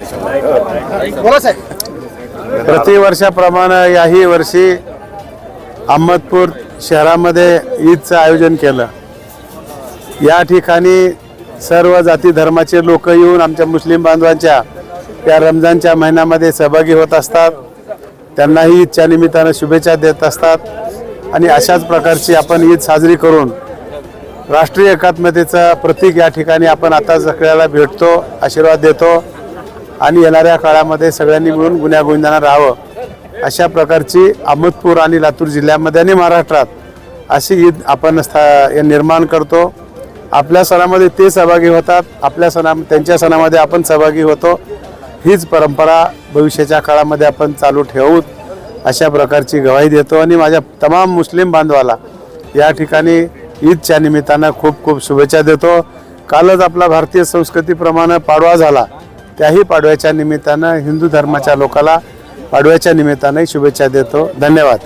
बोला साहेब. प्रतिवर्षाप्रमाणे याही वर्षी अहमदपूर शहरामध्ये ईदचं आयोजन केलं. या ठिकाणी सर्व जाती धर्माचे लोक येऊन आमच्या मुस्लिम बांधवांच्या या रमजानच्या महिन्यामध्ये सहभागी होत असतात. त्यांनाही ईदच्या निमित्तानं शुभेच्छा देत असतात. आणि अशाच प्रकारची आपण ईद साजरी करून राष्ट्रीय एकात्मतेचं प्रतीक या ठिकाणी आपण आता सगळ्याला भेटतो आशीर्वाद देतो. आणि येणाऱ्या काळामध्ये सगळ्यांनी मिळून गुन्ह्यागोविंदांना राहावं अशा प्रकारची अहमदपूर आणि लातूर जिल्ह्यामध्ये आणि महाराष्ट्रात अशी ईद आपण स्था निर्माण करतो. आपल्या सणामध्ये ते सहभागी होतात. आपल्या सणा त्यांच्या सणामध्ये आपण सहभागी होतो. हीच परंपरा भविष्याच्या काळामध्ये आपण चालू ठेवूत अशा प्रकारची गवाही देतो. आणि माझ्या तमाम मुस्लिम बांधवाला या ठिकाणी ईदच्या निमित्तानं खूप खूप शुभेच्छा देतो. कालच आपला भारतीय संस्कृतीप्रमाणे पाडवा झाला. त्याही पाडव्याच्या निमित्तानं हिंदू धर्माच्या लोकाला पाडव्याच्या निमित्ताने शुभेच्छा देतो. धन्यवाद.